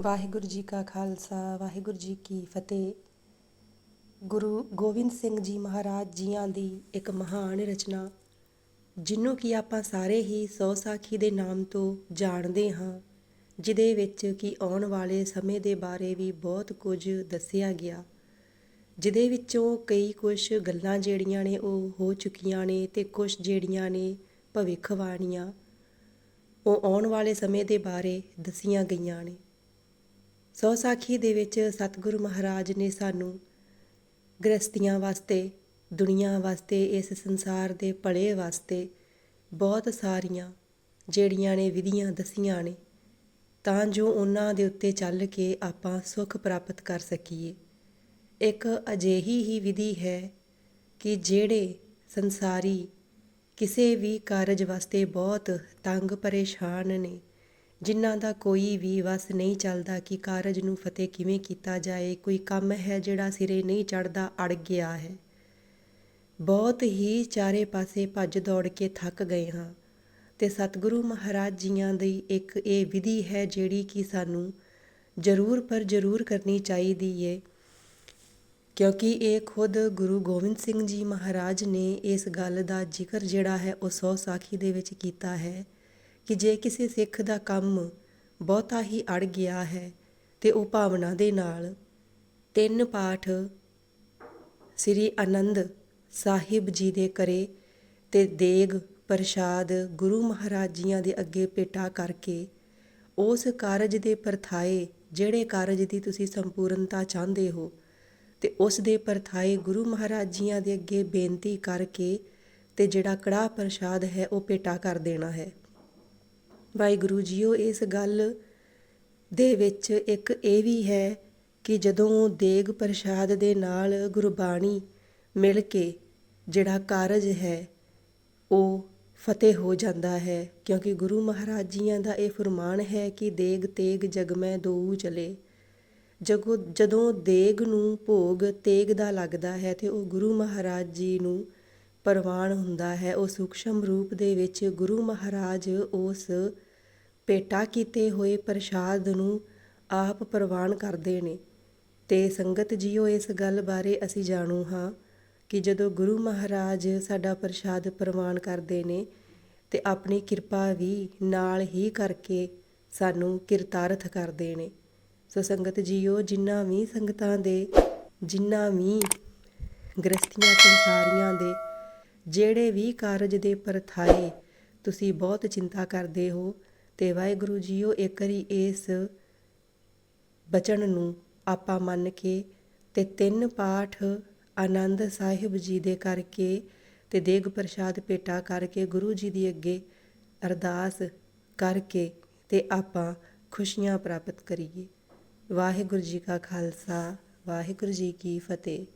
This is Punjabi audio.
ਵਾਹਿਗੁਰੂ ਜੀ ਕਾ ਖਾਲਸਾ, ਵਾਹਿਗੁਰੂ ਜੀ ਕੀ ਫਤਿਹ। ਗੁਰੂ ਗੋਬਿੰਦ ਸਿੰਘ ਜੀ ਮਹਾਰਾਜ ਜੀਆਂ ਦੀ ਇੱਕ ਮਹਾਨ ਰਚਨਾ ਜਿਹਨੂੰ ਕਿ ਆਪਾਂ ਸਾਰੇ ਹੀ ਸੌ ਸਾਖੀ ਦੇ ਨਾਮ ਤੋਂ ਜਾਣਦੇ ਹਾਂ, ਜਿਹਦੇ ਵਿੱਚ ਕਿ ਆਉਣ ਵਾਲੇ ਸਮੇਂ ਦੇ ਬਾਰੇ ਵੀ ਬਹੁਤ ਕੁਝ ਦੱਸਿਆ ਗਿਆ, ਜਿਹਦੇ ਵਿੱਚੋਂ ਕਈ ਕੁਝ ਗੱਲਾਂ ਜਿਹੜੀਆਂ ਨੇ ਉਹ ਹੋ ਚੁੱਕੀਆਂ ਨੇ ਤੇ ਕੁਝ ਜਿਹੜੀਆਂ ਨੇ ਭਵਿੱਖਬਾਣੀਆਂ, ਉਹ ਆਉਣ ਵਾਲੇ ਸਮੇਂ ਦੇ ਬਾਰੇ ਦੱਸੀਆਂ ਗਈਆਂ ਨੇ। ਸੌ ਸਾਖੀ ਦੇ ਵਿੱਚ ਸਤਿਗੁਰੂ ਮਹਾਰਾਜ ਨੇ ਸਾਨੂੰ ਗ੍ਰਸਤੀਆਂ ਵਾਸਤੇ, ਦੁਨੀਆ ਵਾਸਤੇ, ਇਸ ਸੰਸਾਰ ਦੇ ਭਲੇ ਵਾਸਤੇ ਬਹੁਤ ਸਾਰੀਆਂ ਜਿਹੜੀਆਂ ਨੇ ਵਿਧੀਆਂ ਦਸੀਆਂ ਨੇ, ਤਾਂ ਜੋ ਉਹਨਾਂ ਦੇ ਉੱਤੇ ਚੱਲ ਕੇ ਆਪਾਂ ਸੁੱਖ ਪ੍ਰਾਪਤ ਕਰ ਸਕੀਏ। ਇੱਕ ਅਜਿਹੀ ਹੀ ਵਿਧੀ ਹੈ ਕਿ ਜਿਹੜੇ ਸੰਸਾਰੀ ਕਿਸੇ ਵੀ ਕਾਰਜ ਵਾਸਤੇ ਬਹੁਤ ਤੰਗ ਪਰੇਸ਼ਾਨ ਨੇ ਜਿਨ੍ਹਾਂ ਦਾ ਕੋਈ ਵੀ ਵਸ ਨਹੀਂ ਚੱਲਦਾ ਕਿ ਕਾਰਜ ਨੂੰ ਫਤਿਹ ਕਿਵੇਂ ਕੀਤਾ ਜਾਏ, ਕੋਈ ਕੰਮ ਹੈ ਜਿਹੜਾ ਸਿਰੇ ਨਹੀਂ ਚੜਦਾ ਅੜ ਗਿਆ ਹੈ। ਬਹੁਤ ਹੀ ਚਾਰੇ ਪਾਸੇ ਭੱਜ ਦੌੜ ਕੇ ਥੱਕ ਗਏ ਹਾਂ ਤੇ ਸਤਿਗੁਰੂ ਮਹਾਰਾਜ ਜੀਆਂ ਦੀ ਇੱਕ ਇਹ ਵਿਧੀ ਹੈ ਜਿਹੜੀ ਕਿ ਸਾਨੂੰ ਜ਼ਰੂਰ ਪਰ ਜ਼ਰੂਰ ਕਰਨੀ ਚਾਹੀਦੀ ਏ। ਕਿਉਂਕਿ ਇਹ ਖੁਦ ਗੁਰੂ ਗੋਬਿੰਦ ਸਿੰਘ ਜੀ ਮਹਾਰਾਜ ਨੇ ਇਸ ਗੱਲ ਦਾ ਜ਼ਿਕਰ ਜਿਹੜਾ ਹੈ ਉਹ ਸੌ ਸਾਖੀ ਦੇ ਵਿੱਚ ਕੀਤਾ ਹੈ। ਕਿ ਜੇ ਕਿਸੇ ਸਿੱਖ ਦਾ ਕੰਮ ਬਹੁਤਾ ਹੀ ਅੜ ਗਿਆ ਹੈ ਤੇ ਉਹ ਭਾਵਨਾ ਦੇ ਨਾਲ ਤਿੰਨ ਪਾਠ ਸ੍ਰੀ ਆਨੰਦ ਸਾਹਿਬ ਜੀ ਦੇ ਕਰੇ ਤੇ ਦੇਗ ਪ੍ਰਸ਼ਾਦ ਗੁਰੂ ਮਹਾਰਾਜ ਜੀਆਂ ਦੇ ਅੱਗੇ ਪੇਟਾ ਕਰਕੇ ਉਸ ਕਾਰਜ ਦੇ ਪਰਥਾਏ, ਜਿਹੜੇ ਕਾਰਜ ਦੀ ਤੁਸੀਂ ਸੰਪੂਰਨਤਾ ਚਾਹੁੰਦੇ ਹੋ, ਤੇ ਉਸ ਦੇ ਪਰਥਾਏ ਗੁਰੂ ਮਹਾਰਾਜ ਜੀਆਂ ਦੇ ਅੱਗੇ ਬੇਨਤੀ ਕਰਕੇ ਤੇ ਜਿਹੜਾ ਕੜਾਹ ਪ੍ਰਸ਼ਾਦ ਹੈ ਉਹ ਪੇਟਾ ਕਰ ਦੇਣਾ ਹੈ। ਵਾਹਿਗੁਰੂ ਜੀਓ, ਇਸ ਗੱਲ ਦੇ ਵਿੱਚ ਇੱਕ ਇਹ ਵੀ ਹੈ ਕਿ ਜਦੋਂ ਦੇਗ ਪ੍ਰਸ਼ਾਦ ਦੇ ਨਾਲ ਗੁਰਬਾਣੀ ਮਿਲ ਕੇ ਜਿਹੜਾ ਕਾਰਜ ਹੈ, ਉਹ ਫਤਿਹ ਹੋ ਜਾਂਦਾ ਹੈ, ਕਿਉਂਕਿ ਗੁਰੂ ਮਹਾਰਾਜ ਜੀਆਂ ਦਾ ਇਹ ਫਰਮਾਨ ਹੈ ਕਿ ਦੇਗ ਤੇਗ ਜਗ ਮੈਂ ਚਲੇ। ਜਗੋ, ਜਦੋਂ ਦੇਗ ਨੂੰ ਭੋਗ ਤੇਗ ਦਾ ਲੱਗਦਾ ਹੈ, ਤੇ ਉਹ ਗੁਰੂ ਮਹਾਰਾਜ ਜੀ ਨੂੰ ਪ੍ਰਵਾਨ ਹੁੰਦਾ ਹੈ। ਉਹ ਸੂਖਸ਼ਮ ਰੂਪ ਦੇ ਵਿੱਚ ਗੁਰੂ ਮਹਾਰਾਜ ਉਸ ਪੇਟਾ ਕੀਤੇ ਹੋਏ ਪ੍ਰਸ਼ਾਦ ਨੂੰ ਆਪ ਪ੍ਰਵਾਨ ਕਰਦੇ ਨੇ। ਤੇ ਸੰਗਤ ਜੀਓ, ਇਸ ਗੱਲ ਬਾਰੇ ਅਸੀਂ ਜਾਣੂ ਹਾਂ ਕਿ ਜਦੋਂ ਗੁਰੂ ਮਹਾਰਾਜ ਸਾਡਾ ਪ੍ਰਸ਼ਾਦ ਪ੍ਰਵਾਨ ਕਰਦੇ ਨੇ ਤੇ ਆਪਣੀ ਕਿਰਪਾ ਵੀ ਨਾਲ ਹੀ ਕਰਕੇ ਸਾਨੂੰ ਕਿਰਤਾਰਥ ਕਰਦੇ ਨੇ। ਸੋ ਸੰਗਤ ਜੀਓ, ਜਿੰਨਾ ਵੀ ਸੰਗਤਾਂ ਦੇ, ਜਿੰਨਾ ਵੀ ਗ੍ਰਸਤੀਆਂ ਸੰਸਾਰੀਆਂ ਦੇ ਜਿਹੜੇ ਵੀ ਕਾਰਜ ਦੇ ਪਰਥਾਏ ਤੁਸੀਂ ਬਹੁਤ ਚਿੰਤਾ ਕਰਦੇ ਹੋ ਤੇ ਵਾਹਿਗੁਰੂ ਜੀਓ, ਇੱਕ ਵਾਰੀ ਇਸ ਬਚਨ ਨੂੰ ਆਪਾਂ ਮੰਨ ਕੇ ਤੇ ਤਿੰਨ ਪਾਠ ਆਨੰਦ ਸਾਹਿਬ ਜੀ ਦੇ ਕਰਕੇ ਤੇ ਦੇਗ ਪ੍ਰਸ਼ਾਦ ਪੇਟਾ ਕਰਕੇ ਗੁਰੂ ਜੀ ਦੀ ਅੱਗੇ ਅਰਦਾਸ ਕਰਕੇ ਤੇ ਆਪਾਂ ਖੁਸ਼ੀਆਂ ਪ੍ਰਾਪਤ ਕਰੀਏ। ਵਾਹਿਗੁਰੂ ਜੀ ਕਾ ਖਾਲਸਾ, ਵਾਹਿਗੁਰੂ ਜੀ ਕੀ ਫਤਿਹ।